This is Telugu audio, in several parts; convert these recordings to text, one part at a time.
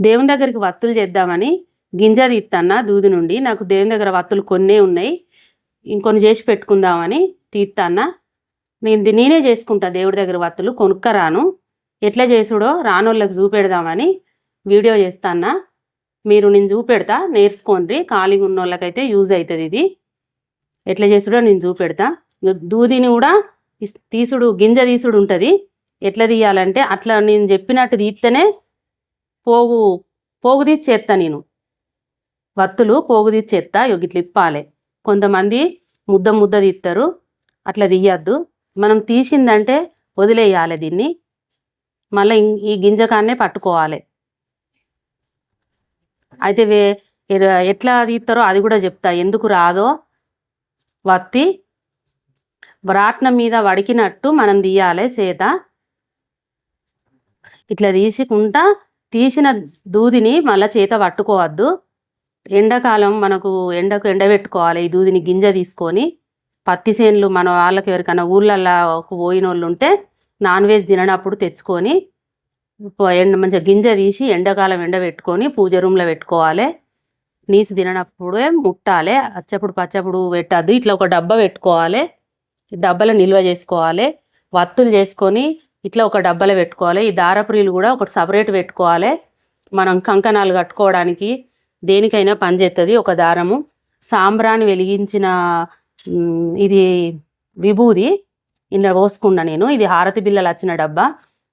దేవుని దగ్గరికి వత్తులు చేద్దామని గింజ తీత్తన్నా దూది నుండి. నాకు దేవుని దగ్గర వత్తులు కొన్నే ఉన్నాయి. ఇంకొన్ని చేసి పెట్టుకుందామని తీత్తాన్న. నేను నేనే చేసుకుంటా దేవుడి దగ్గర వత్తులు. కొనుక్కరాను. ఎట్లా చేసుడో రానోళ్ళకి చూపెడదామని వీడియో చేస్తాన్న. మీరు నేను చూపెడతా నేర్చుకోండి. ఖాళీగా ఉన్న వాళ్ళకైతే యూజ్ అవుతుంది ఇది. ఎట్లా చేసుడో నేను చూపెడతా. దూదిని కూడా తీసుడు గింజ తీసుడు ఉంటుంది. ఎట్లా తీయాలంటే అట్లా నేను చెప్పినట్టు తీస్తేనే పోగు పోగు తీసి నేను. వత్తులు పోగు తీసి ఇట్లా ఇప్పాలి కొంతమంది ముద్ద ముద్ద తీస్తారు అట్లా తీయద్దు. మనం తీసిందంటే వదిలేయాలి దీన్ని. మళ్ళీ ఈ గింజ కాన్నే పట్టుకోవాలి. అయితే వే ఎట్లా తీస్తారో అది కూడా చెప్తా. ఎందుకు రాదో వత్తి రాట్నం మీద వడికినట్టు మనం తీయాలి చేత. ఇట్లా తీసుకుంటా తీసిన దూదిని మళ్ళీ చేత పట్టుకోవద్దు. ఎండాకాలం మనకు ఎండకు ఎండబెట్టుకోవాలి. ఈ దూదిని గింజ తీసుకొని పత్తి చేనులు మన వాళ్ళకి ఎవరికైనా ఊళ్ళల్లో పోయిన వాళ్ళు ఉంటే నాన్ వెజ్ తిననప్పుడు తెచ్చుకొని ఎండ మంచిగా గింజ తీసి ఎండాకాలం ఎండబెట్టుకొని పూజ రూమ్లో పెట్టుకోవాలి. నీసు తిననప్పుడే ముట్టాలి. అచ్చప్పుడు పచ్చప్పుడు పెట్టద్దు. ఇట్లా ఒక డబ్బా పెట్టుకోవాలి. డబ్బాలో నిల్వ చేసుకోవాలి. వత్తులు చేసుకొని ఇట్లా ఒక డబ్బాలో పెట్టుకోవాలి. ఈ దారపురీలు కూడా ఒకటి సపరేట్ పెట్టుకోవాలి. మనం కంకణాలు కట్టుకోవడానికి దేనికైనా పనిచేస్తుంది ఒక దారము. సాంబ్రాన్ని వెలిగించిన ఇది విభూది ఇలా పోసుకున్నా నేను. ఇది హారతి బిల్లలు వచ్చిన డబ్బా.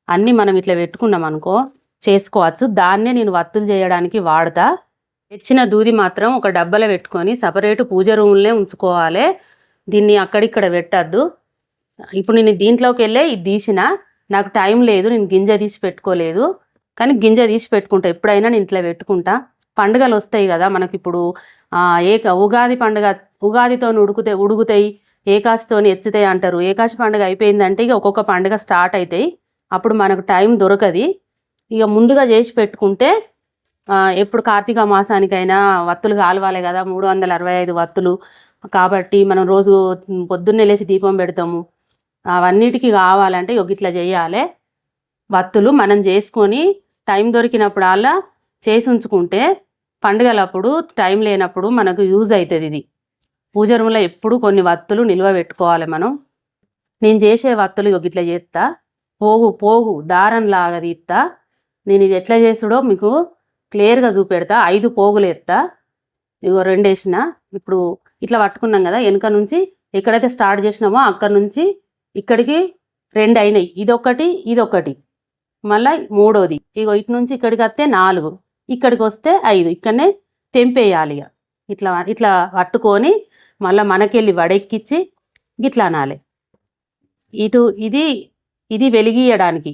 అన్నీ మనం ఇట్లా పెట్టుకున్నాం అనుకో చేసుకోవచ్చు. దాన్నే నేను వత్తులు చేయడానికి వాడతా. తెచ్చిన దూది మాత్రం ఒక డబ్బాలో పెట్టుకొని సపరేట్ పూజ రూమ్లే ఉంచుకోవాలి. దీన్ని అక్కడిక్కడ పెట్టద్దు. ఇప్పుడు నేను దీంట్లోకి వెళ్ళే ఇది తీసిన. నాకు టైం లేదు నేను గింజ తీసి పెట్టుకోలేదు. కానీ గింజ తీసి పెట్టుకుంటా ఎప్పుడైనా నేను ఇట్లా పెట్టుకుంటా. పండుగలు వస్తాయి కదా మనకి ఇప్పుడు ఏక ఉగాది పండుగ ఉగాదితో ఉడుకుతాయి ఉడుగుతాయి ఏకాశితోని ఎచ్చుతాయి అంటారు. ఏకాశి పండుగ అయిపోయిందంటే ఇక ఒక్కొక్క పండుగ స్టార్ట్ అవుతాయి అప్పుడు మనకు టైం దొరకది. ఇక ముందుగా చేసి పెట్టుకుంటే ఎప్పుడు కార్తీక మాసానికైనా వత్తులు కాలవాలి కదా మూడు వందల అరవై ఐదు వత్తులు. కాబట్టి మనం రోజు పొద్దున్నే లేచి దీపం పెడతాము. అవన్నిటికీ కావాలంటే ఒక ఇట్లా చేయాలి. వత్తులు మనం చేసుకొని టైం దొరికినప్పుడల్లా చేసి ఉంచుకుంటే పండుగలప్పుడు టైం లేనప్పుడు మనకు యూజ్ అవుతుంది ఇది. పూజ రూమ్లో ఎప్పుడు కొన్ని వత్తులు నిల్వ పెట్టుకోవాలి మనం. నేను చేసే వత్తులు ఒక ఇట్లా చేస్తా పోగు పోగు దారం లాగా తీస్తా నేను ఇది ఎట్లా చేసుడో మీకు క్లియర్గా చూపెడతా. ఐదు పోగులు ఎత్తా. ఇగో రెండు వేసిన ఇప్పుడు ఇట్లా పట్టుకున్నాం కదా వెనుక నుంచి ఎక్కడైతే స్టార్ట్ చేసినామో అక్కడ నుంచి ఇక్కడికి రెండు అయినాయి. ఇదొకటి ఇదొకటి. మళ్ళీ మూడోది. ఇగో ఇటు నుంచి ఇక్కడికి వస్తే నాలుగు. ఇక్కడికి వస్తే ఐదు. ఇక్కడనే తెంపేయాలి ఇక ఇట్లా ఇట్లా పట్టుకొని మళ్ళీ మనకెళ్ళి వడెక్కిచ్చి గిట్లా అనాలి. ఇటు ఇది ఇది వెలిగియడానికి.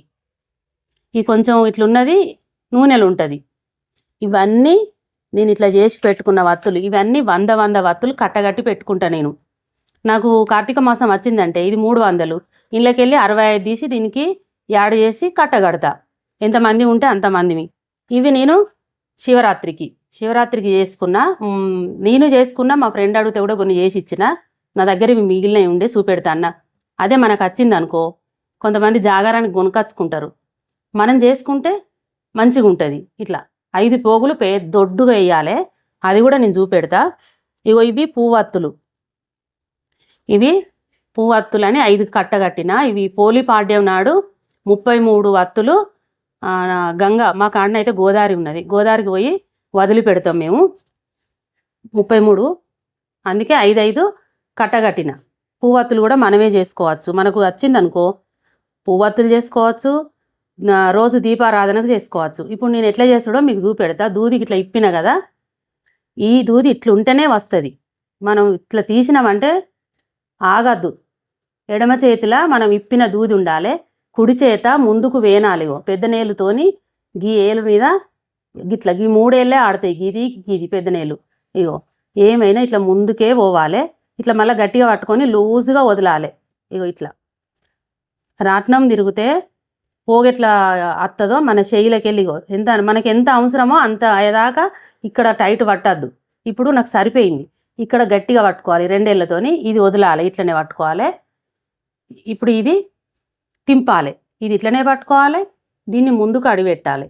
ఈ కొంచెం ఇట్లున్నది నూనెలు ఉంటుంది ఇవన్నీ నేను ఇట్లా చేసి పెట్టుకున్న వత్తులు. ఇవన్నీ వంద వంద వత్తులు కట్టగట్టి పెట్టుకుంటా నేను. నాకు కార్తీక మాసం వచ్చిందంటే ఇది మూడు వందలు. ఇళ్ళకెళ్ళి అరవై ఐదు తీసి దీనికి యాడ్ చేసి కట్టగడతా. ఎంతమంది ఉంటే అంతమందివి ఇవి నేను శివరాత్రికి. శివరాత్రికి చేసుకున్నా నేను చేసుకున్నా మా ఫ్రెండ్ అడిగితే కూడా కొన్ని చేసి ఇచ్చిన. నా దగ్గర ఇవి మిగిలినవి ఉండే చూపెడతా అన్న. అదే మనకు వచ్చింది అనుకో కొంతమంది జాగారానికి కొనుకొచ్చుకుంటారు మనం చేసుకుంటే మంచిగా ఉంటుంది ఇట్లా ఐదు పోగులు పే దొడ్డుగా వేయాలి. అది కూడా నేను చూపెడతా. ఇగో ఇవి పువ్వత్తులు. ఇవి పువ్వత్తులని ఐదు కట్టగట్టిన. ఇవి పోలి పాడ్యం నాడు ముప్పై మూడు వత్తులు గంగ మా కాడన అయితే గోదావరి ఉన్నది. గోదావరికి పోయి వదిలిపెడతాం మేము. ముప్పై మూడు అందుకే ఐదు ఐదు కట్టగట్టిన. పువ్వత్తులు కూడా మనమే చేసుకోవచ్చు. మనకు వచ్చిందనుకో పువ్వత్తులు చేసుకోవచ్చు రోజు దీపారాధనకు చేసుకోవచ్చు. ఇప్పుడు నేను ఎట్లా చేస్తాడో మీకు చూపెడతా. దూదికి ఇట్లా ఇప్పిన కదా ఈ దూది ఇట్లుంటేనే వస్తుంది. మనం ఇట్లా తీసినామంటే ఆగద్దు. ఎడమ చేతిలో మనం ఇప్పిన దూది ఉండాలి కుడి చేత ముందుకు వేనాలి ఇగో. పెద్ద నేలుతోని గీ ఏలు మీద గిట్లా గీ మూడేళ్ళే ఆడతాయి గీది గీది పెద్ద నేలు. ఇగో ఏమైనా ఇట్లా ముందుకే పోవాలి ఇట్లా మళ్ళీ గట్టిగా పట్టుకొని లూజుగా వదలాలి. ఇగో ఇట్లా. రాట్నం తిరిగితే పోగెట్లా అత్తదో మన చెయ్యిలోకి ఎంత మనకి ఎంత అవసరమో అంత అయ్యేదాకా ఇక్కడ టైట్ పట్టద్దు. ఇప్పుడు నాకు సరిపోయింది. ఇక్కడ గట్టిగా పట్టుకోవాలి రెండేళ్ళతోని ఇది వదలాలి ఇట్లనే పట్టుకోవాలి. ఇప్పుడు ఇది తింపాలి ఇది ఇట్లనే పట్టుకోవాలి దీన్ని ముందుకు అడిపెట్టాలి.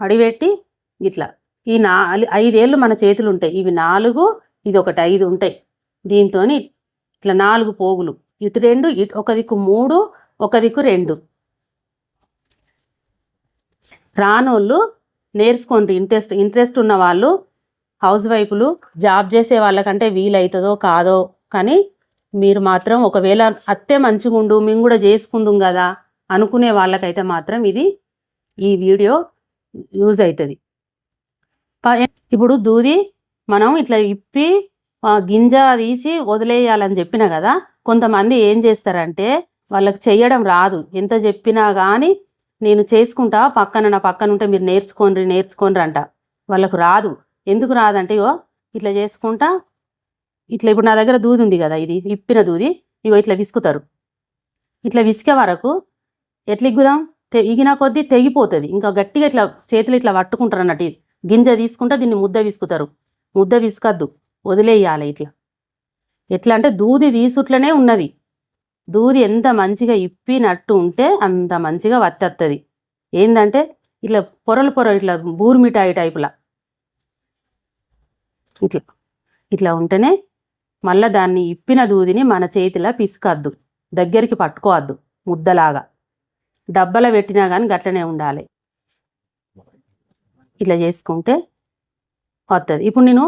అడిపెట్టి ఇట్లా ఈ నా ఐదేళ్ళు మన చేతులు ఉంటాయి ఇవి నాలుగు ఇది ఒకటి ఐదు ఉంటాయి. దీంతో ఇట్లా నాలుగు పోగులు ఇటు రెండు ఇటు ఒక దిక్కు మూడు ఒక దిక్కు రెండు. రానోళ్ళు నేర్చుకోండి ఇంట్రెస్ట్ ఇంట్రెస్ట్ ఉన్న వాళ్ళు హౌస్ వైఫ్లు జాబ్ చేసే వాళ్ళకంటే వీలవుతుందో కాదో కానీ మీరు మాత్రం ఒకవేళ అత్తే మంచిగుండు మేము కూడా చేసుకుందాం కదా అనుకునే వాళ్ళకైతే మాత్రం ఇది ఈ వీడియో యూజ్ అవుతుంది ఇప్పుడు దూది మనం ఇట్లా ఇప్పి గింజ తీసి వదిలేయాలని చెప్పిన కదా కొంతమంది ఏం చేస్తారంటే వాళ్ళకి చెయ్యడం రాదు. ఎంత చెప్పినా కానీ నేను చేసుకుంటా పక్కన నా పక్కన ఉంటే మీరు నేర్చుకోండి నేర్చుకోండి అంట వాళ్ళకు రాదు. ఎందుకు రాదంటే ఇగో ఇట్లా చేసుకుంటా ఇట్లా ఇప్పుడు నా దగ్గర దూది ఉంది కదా ఇది ఇప్పిన దూది ఇగో ఇట్లా విసుకుతారు. ఇట్లా విసికే వరకు ఎట్లా ఇగ్గుదాం? ఇగిన కొద్దీ తెగిపోతుంది. ఇంకా గట్టిగా ఇట్లా చేతులు ఇట్లా పట్టుకుంటారు అన్నట్టు గింజ తీసుకుంటే దీన్ని ముద్ద విసుకుతారు. ముద్ద విసుకద్దు. వదిలేయాలి ఇట్లా. ఎట్లా అంటే దూది తీసుట్లనే ఉన్నది. దూది ఎంత మంచిగా ఇప్పినట్టు ఉంటే అంత మంచిగా వత్తెత్తది. ఏందంటే ఇట్లా పొరలు పొరలు ఇట్లా బూరు మిఠాయి టైపులా. ఇట్లా. ఇట్లా ఉంటేనే మళ్ళా దాన్ని ఇప్పిన దూదిని మన చేతిలో పిసుకద్దు. దగ్గరికి పట్టుకోవద్దు. ముద్దలాగా. డబ్బల పెట్టినా కానీ గట్లనే ఉండాలి. ఇట్లా చేసుకుంటే వస్తుంది ఇప్పుడు నేను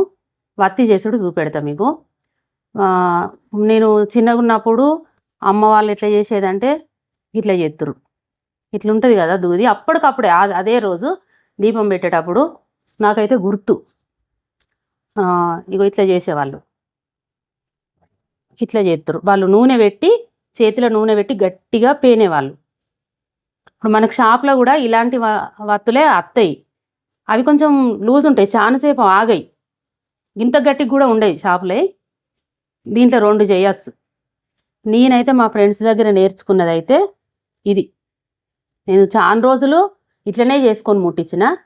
వత్తి చేసుడు చూపెడతా మీకు. నేను చిన్నగా ఉన్నప్పుడు అమ్మ వాళ్ళు ఎట్లా చేసేదంటే ఇట్లా చేతురు ఇట్లా ఉంటుంది కదా దూది. అప్పటికప్పుడే అదే రోజు దీపం పెట్టేటప్పుడు నాకైతే గుర్తు. ఇగో ఇట్లా చేసేవాళ్ళు. ఇట్లా చేస్తారు వాళ్ళు నూనె పెట్టి చేతిలో నూనె పెట్టి గట్టిగా పేనేవాళ్ళు. ఇప్పుడు మనకు షాప్లో కూడా ఇలాంటి వ- వత్తులే అత్తయి. అవి కొంచెం లూజ్ ఉంటాయి. చాలాసేపు ఆగాయి. ఇంత గట్టిగా కూడా ఉండేవి షాపులే. దీంట్లో రెండు చేయొచ్చు. నేనైతే మా ఫ్రెండ్స్ దగ్గర నేర్చుకున్నది అయితే ఇది. నేను చాలా రోజులు ఇట్లనే చేసుకొని ముట్టించిన.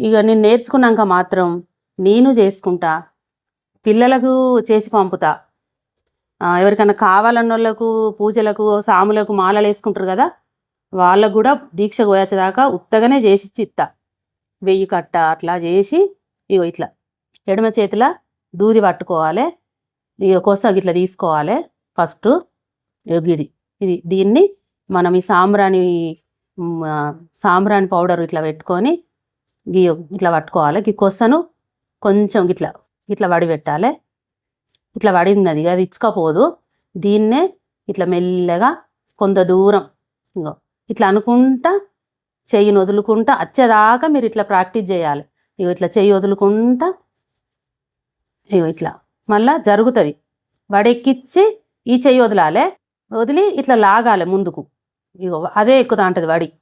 ఇక నేను నేర్చుకున్నాక మాత్రం నేను చేసుకుంటా పిల్లలకు చేసి పంపుతా. ఎవరికైనా కావాలన్న వాళ్ళకు పూజలకు సాములకు మాలలు వేసుకుంటారు కదా వాళ్ళకు కూడా దీక్ష పోయేదాకా ఉత్తగానే చేసి ఇస్తా వెయ్యి కట్ట అట్లా చేసి ఇగో ఇట్లా ఎడమ చేతిలో దూది పట్టుకోవాలి ఇక కొస ఇట్లా తీసుకోవాలి ఫస్ట్ గిడి ఇది దీన్ని మనం ఈ సాంబ్రాణి సాంబ్రాణి పౌడర్ ఇట్లా పెట్టుకొని గీ ఇట్లా పట్టుకోవాలి. ఈ కొసను కొంచెం ఇట్లా ఇట్లా వడి పెట్టాలి. ఇట్లా వడింది అది అది ఇచ్చుకోపోదు. దీన్నే ఇట్లా మెల్లగా కొంత దూరం ఇంకో ఇట్లా అనుకుంటా చెయ్యిని వదులుకుంటా వచ్చేదాకా మీరు ఇట్లా ప్రాక్టీస్ చేయాలి. ఇగో ఇట్లా చెయ్యి వదులుకుంటా ఇగో ఇట్లా. మళ్ళా జరుగుతుంది. వడెక్కిచ్చి ఈ చెయ్యి వదలాలి వదిలి ఇట్లా లాగాలి ముందుకు. ఇగో అదే ఎక్కుతా ఉంటుంది వడి.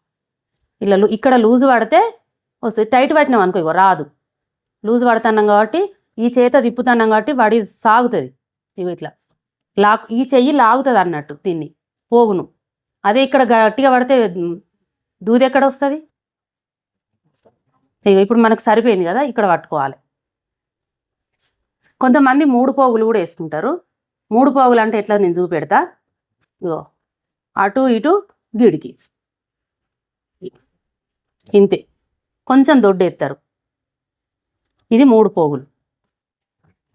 ఇట్లా లూ- ఇక్కడ లూజు పడితే వస్తుంది. టైట్ పట్టినాం అనుకో ఇగో రాదు. లూజ్ పడుతున్నాం కాబట్టి ఈ చేత తిప్పుతున్నాం కాబట్టి వడి సాగుతుంది. ఇవి ఇట్లా. లాక్ ఈ చెయ్యి లాగుతుంది అన్నట్టు దీన్ని పోగును. అదే ఇక్కడ గట్టిగా పడితే దూది ఎక్కడ వస్తుంది? ఇగో ఇప్పుడు మనకు సరిపోయింది కదా ఇక్కడ పట్టుకోవాలి. కొంతమంది మూడు పోగులు కూడా వేసుకుంటారు. మూడు పోగులు అంటే ఎట్లా నేను చూపెడతా? ఇగో అటు ఇటు గిడికి. ఇంతే. కొంచెం దొడ్డేస్తారు ఇది మూడు పోగులు.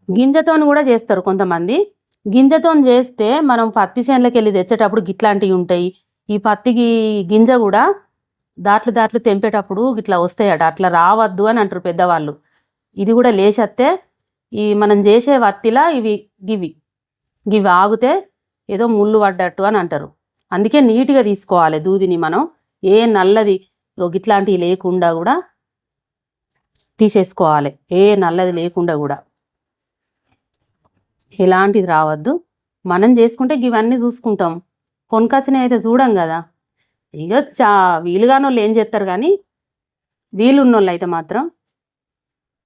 గింజతోని కూడా చేస్తారు కొంతమంది. గింజతో చేస్తే మనం పత్తి చేనులకు వెళ్ళి తెచ్చేటప్పుడు గిట్లాంటివి ఉంటాయి. ఈ పత్తికి గింజ కూడా దాట్లు దాట్లు తెంపేటప్పుడు ఇట్లా వస్తాయట. అట్లా రావద్దు అని అంటారు పెద్దవాళ్ళు. ఇది కూడా లేచేస్తే ఈ మనం చేసే వత్తిలా ఇవి గివి. గివి ఆగితే ఏదో ముళ్ళు పడ్డట్టు అని అంటారు. అందుకే నీట్గా తీసుకోవాలి దూదిని మనం. ఏ నల్లది ఇట్లాంటివి గిట్లాంటివి లేకుండా కూడా తీసేసుకోవాలి. ఏ నల్లది లేకుండా కూడా. ఎలాంటిది రావద్దు. మనం చేసుకుంటే ఇవన్నీ చూసుకుంటాం. కొనుకొచ్చినవి అయితే చూడం కదా. ఇక చా వీలుగాని వాళ్ళు ఏం చేస్తారు కానీ వీలున్న వాళ్ళు అయితే మాత్రం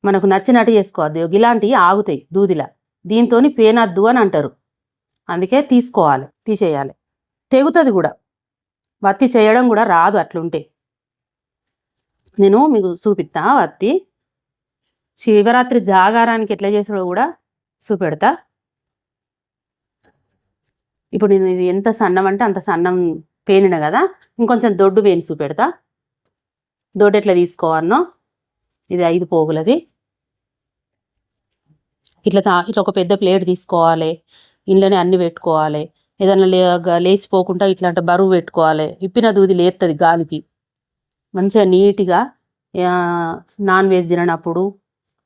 మనకు నచ్చినట్టు చేసుకోవద్దు. ఇలాంటివి ఆగుతాయి దూదిలా. దీంతో పేనద్దు అని అంటారు. అందుకే తీసుకోవాలి తీసేయాలి. తెగుతుంది కూడా. వత్తి చేయడం కూడా రాదు అట్లుంటే. నేను మీకు చూపిస్తా వత్తి. శివరాత్రి జాగారానికి ఎట్లా చేసాడో కూడా చూపెడతా. ఇప్పుడు నేను ఇది ఎంత సన్నం అంటే అంత సన్నం పేనిన కదా ఇంకొంచెం దొడ్డు పేని చూపెడతా. దొడ్డు ఎట్లా తీసుకోవాలనో ఇది ఐదు పోగులది. ఇట్లా ఇట్లా ఒక పెద్ద ప్లేట్ తీసుకోవాలి ఇంట్లోనే అన్ని పెట్టుకోవాలి. ఏదైనా లే లేచిపోకుండా లేచిపోకుండా ఇట్లాంటి బరువు పెట్టుకోవాలి. ఇప్పిన దూది లేస్తుంది గాలికి. మంచిగా నీట్గా నాన్ వెజ్ తిననప్పుడు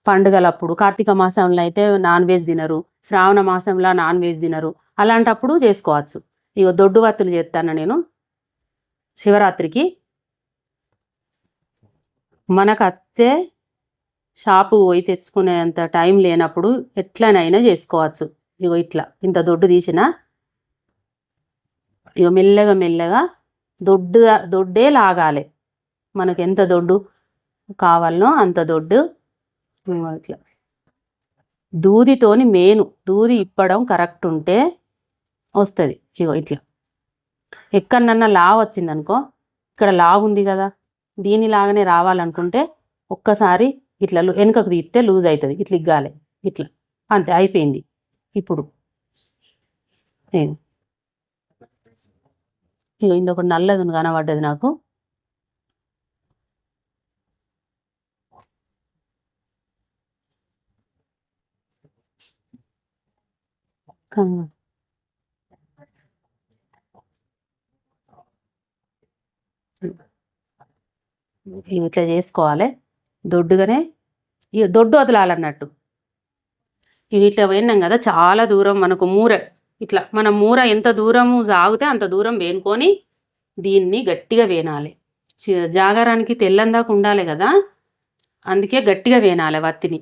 పండుగలప్పుడు కార్తీక మాసంలో అయితే నాన్ వెజ్ తినరు శ్రావణ మాసంలో నాన్ వెజ్ తినరు అలాంటప్పుడు చేసుకోవచ్చు. ఇక దొడ్డు వత్తులు చేస్తాను నేను. శివరాత్రికి మనకు అత్తే షాపు పోయి తెచ్చుకునేంత టైం లేనప్పుడు ఎట్లనైనా చేసుకోవచ్చు. ఇగో ఇట్లా ఇంత దొడ్డు తీసిన. ఇక మెల్లగా మెల్లగా దొడ్డు దొడ్డే లాగాలి. మనకు ఎంత దొడ్డు కావాలనో అంత దొడ్డు. ఇట్లా. దూదితోని మేను దూది ఇప్పడం కరెక్ట్ ఉంటే వస్తుంది. ఇగో ఇట్లా. ఎక్కడనన్నా లావ్ వచ్చింది అనుకో ఇక్కడ లావ్ ఉంది కదా దీనిలాగానే రావాలనుకుంటే ఒక్కసారి ఇట్లా వెనుకకు తీస్తే లూజ్ అవుతుంది ఇట్లా ఇగ్గాలి ఇట్లా. అంతే అయిపోయింది. ఇప్పుడు ఇగో ఇంకొక నల్లది కనబడ్డది నాకు. కన- ఇట్లా చేసుకోవాలి. దొడ్డుగానే దొడ్డు వదలాలన్నట్టు ఇది ఇట్లా పోయినాం కదా చాలా దూరం మనకు మూర. ఇట్లా మన మూర ఎంత దూరము సాగితే అంత దూరం వేనుకొని దీన్ని గట్టిగా వేనాలి. జాగారానికి తెల్లందాకు ఉండాలి కదా అందుకే గట్టిగా వేనాలి వత్తిని.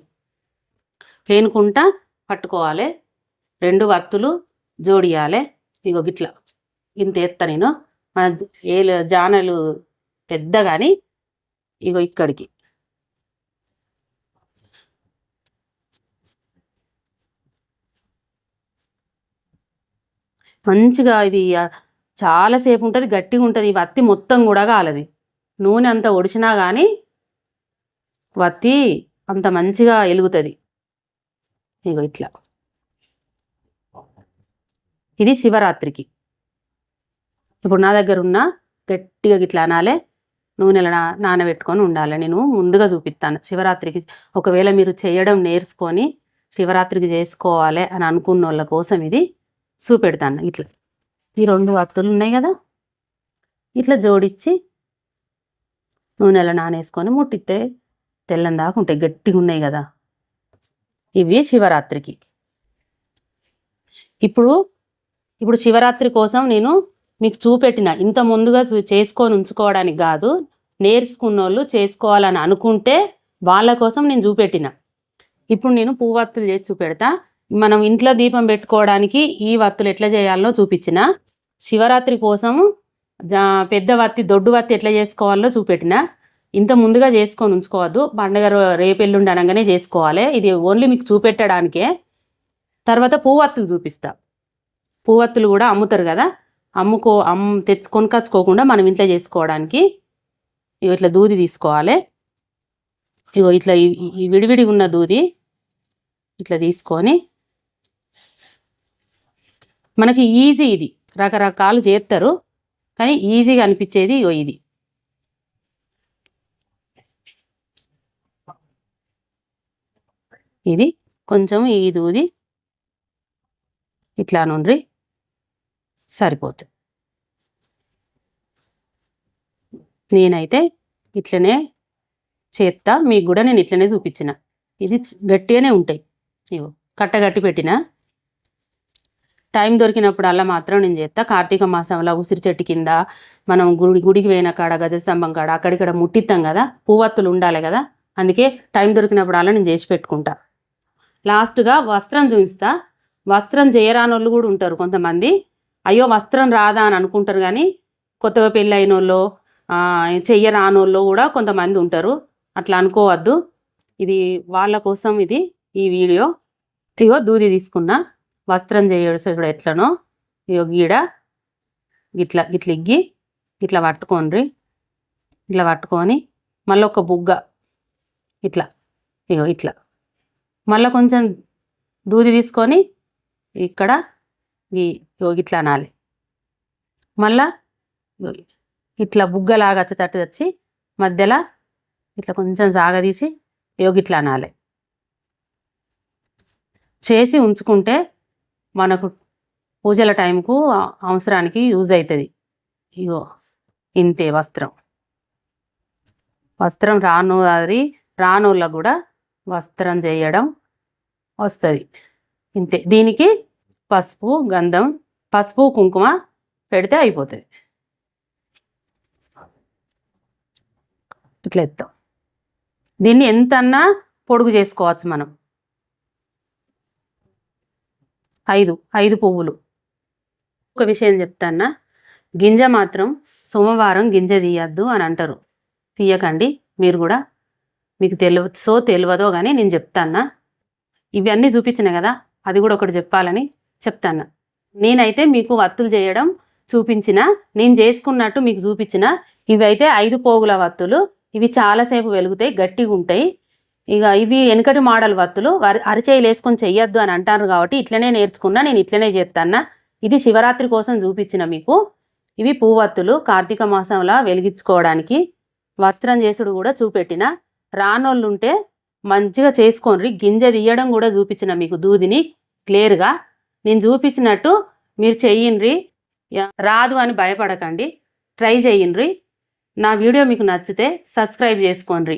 వేనుకుంటా పట్టుకోవాలి. రెండు వత్తులు జోడియాలి. ఇగో గిట్లా. ఇంత ఎత్త నేను. మన ఏలు జానలు పెద్ద కానీ ఇగో ఇక్కడికి. మంచిగా ఇది చాలాసేపు ఉంటుంది గట్టిగా ఉంటుంది. ఈ వత్తి మొత్తం కూడా కాలది. నూనె అంత ఒడిచినా కానీ వత్తి అంత మంచిగా ఎలుగుతుంది. ఇగో ఇట్లా. ఇది శివరాత్రికి. ఇప్పుడు నా దగ్గర ఉన్న గట్టిగా గిట్లా అనాలే నూనెల నా నానబెట్టుకొని ఉండాలి. నేను ముందుగా చూపిస్తాను. శివరాత్రికి ఒకవేళ మీరు చేయడం నేర్చుకొని శివరాత్రికి చేసుకోవాలి అని అనుకున్న వాళ్ళ కోసం ఇది చూపెడతాను. ఇట్లా. ఈ రెండు వత్తులు ఉన్నాయి కదా? ఇట్లా జోడించి నూనెలో నానేసుకొని ముట్టితే తెల్లం దాకా ఉంటాయి. గట్టిగా ఉన్నాయి కదా? ఇవి శివరాత్రికి. ఇప్పుడు ఇప్పుడు శివరాత్రి కోసం నేను మీకు చూపెట్టిన ఇంత ముందుగా చేసుకొని ఉంచుకోవడానికి కాదు నేర్చుకున్న వాళ్ళు చేసుకోవాలని అనుకుంటే వాళ్ళ కోసం నేను చూపెట్టిన. ఇప్పుడు నేను పువ్వత్తులు చేసి చూపెడతా. మనం ఇంట్లో దీపం పెట్టుకోవడానికి ఈ వత్తులు ఎట్లా చేయాలో చూపించిన. శివరాత్రి కోసము జా పెద్ద వత్తి దొడ్డు వత్తి ఎట్లా చేసుకోవాలో చూపెట్టిన. ఇంత ముందుగా చేసుకొని ఉంచుకోవద్దు. పండగ రో- రేపు అనగానే చేసుకోవాలి. ఇది ఓన్లీ మీకు చూపెట్టడానికే. తర్వాత పువ్వత్తులు చూపిస్తా. పువ్వత్తులు కూడా అమ్ముతారు కదా? అమ్ముకో అమ్ తెచ్చు కొనుకొచ్చుకోకుండా మనం ఇంట్లో చేసుకోవడానికి ఇగో ఇట్లా దూది తీసుకోవాలి. ఇగో ఇట్లా ఈ- విడివిడిగా ఈ విడివిడి ఉన్న దూది ఇట్లా తీసుకొని మనకి ఈజీ ఇది. రకరకాలు చేస్తారు. కానీ ఈజీగా అనిపించేది ఇగో ఇది. ఇది కొంచెం ఈ దూది ఇట్లా నుండ్రి సరిపోతుంది. నేనైతే ఇట్లనే చేత్తా మీకు కూడా నేను ఇట్లనే చూపించిన. ఇది గట్టిగానే ఉంటాయి. ఇవో కట్టగట్టి పెట్టిన. టైం దొరికినప్పుడు అలా మాత్రం నేను చేస్తా కార్తీక మాసంలో ఉసిరి చెట్టు కింద మనం గుడి గుడికి పోయిన కాడ గజస్తంభం కాడ అక్కడిక్కడ ముట్టిస్తాం కదా పువ్వత్తులు ఉండాలి కదా అందుకే టైం దొరికినప్పుడు అలా నేను చేసి పెట్టుకుంటా. లాస్ట్గా వస్త్రం చూపిస్తా. వస్త్రం చేయరాని వాళ్ళు కూడా ఉంటారు కొంతమంది. అయ్యో వస్త్రం రాదా అని అనుకుంటారు కానీ కొత్తగా పెళ్ళైన వాళ్ళు చెయ్యరాని వాళ్ళు కూడా కొంతమంది ఉంటారు. అట్లా అనుకోవద్దు. ఇది వాళ్ళ కోసం ఇది ఈ వీడియో. ఇగో దూది తీసుకున్నా. వస్త్రం చేయడం ఎట్లనో. ఇగో గీడ. ఇట్లా ఇట్లా ఇగ్గి ఇట్లా పట్టుకోండి ఇట్లా పట్టుకొని మళ్ళీ ఒక బుగ్గ. ఇట్లా. ఇగో ఇట్లా. మళ్ళీ కొంచెం దూది తీసుకొని ఇక్కడ ఈ యోగి ఇట్లా అనాలి. మళ్ళా ఇట్లా బుగ్గలాగా వచ్చేటట్టు వచ్చి మధ్యలో ఇట్లా కొంచెం సాగదీసి యోగిట్లా అనాలి. చేసి ఉంచుకుంటే మనకు పూజల టైంకు అవసరానికి యూజ్ అవుతుంది ఇగో ఇంతే వస్త్రం. వస్త్రం రాను అది రానోళ్ళకు కూడా వస్త్రం చేయడం వస్తుంది. ఇంతే. దీనికి పసుపు గంధం పసుపు కుంకుమ పెడితే అయిపోతుంది. ఇట్లా ఎత్తాం. దీన్ని ఎంతన్నా పొడుగు చేసుకోవచ్చు మనం. ఐదు ఐదు పువ్వులు. ఒక విషయం చెప్తాన్నా. గింజ మాత్రం సోమవారం గింజ తీయద్దు అని అంటారు. తీయకండి. మీరు కూడా మీకు తెలియసో తెలియదో కానీ నేను చెప్తాన్నా. ఇవన్నీ చూపించిన కదా అది కూడా ఒకటి చెప్పాలని చెప్తాను. నేనైతే మీకు వత్తులు చేయడం చూపించిన నేను చేసుకున్నట్టు మీకు చూపించిన ఇవి అయితే ఐదు పోగుల వత్తులు. ఇవి చాలాసేపు వెలుగుతాయి గట్టిగా ఉంటాయి. ఇక ఇవి వెనకటి మోడల్ వత్తులు. వరి అరిచేయిలు వేసుకొని చెయ్యొద్దు అని అంటారు కాబట్టి ఇట్లనే నేర్చుకున్నా నేను ఇట్లనే చేస్తాను ఇది శివరాత్రి కోసం చూపించిన మీకు. ఇవి పూవత్తులు కార్తీక మాసంలో వెలిగించుకోవడానికి. వస్త్రం చేసుడు కూడా చూపెట్టిన. రానోళ్ళు ఉంటే మంచిగా చేసుకోండి గింజ తీయడం కూడా చూపించిన మీకు దూదిని. క్లియర్గా. నేను చూపించినట్టు మీరు చెయ్యండి రాదు అని భయపడకండి. ట్రై చేయండ్రి నా వీడియో మీకు నచ్చితే సబ్స్క్రైబ్ చేసుకోండి.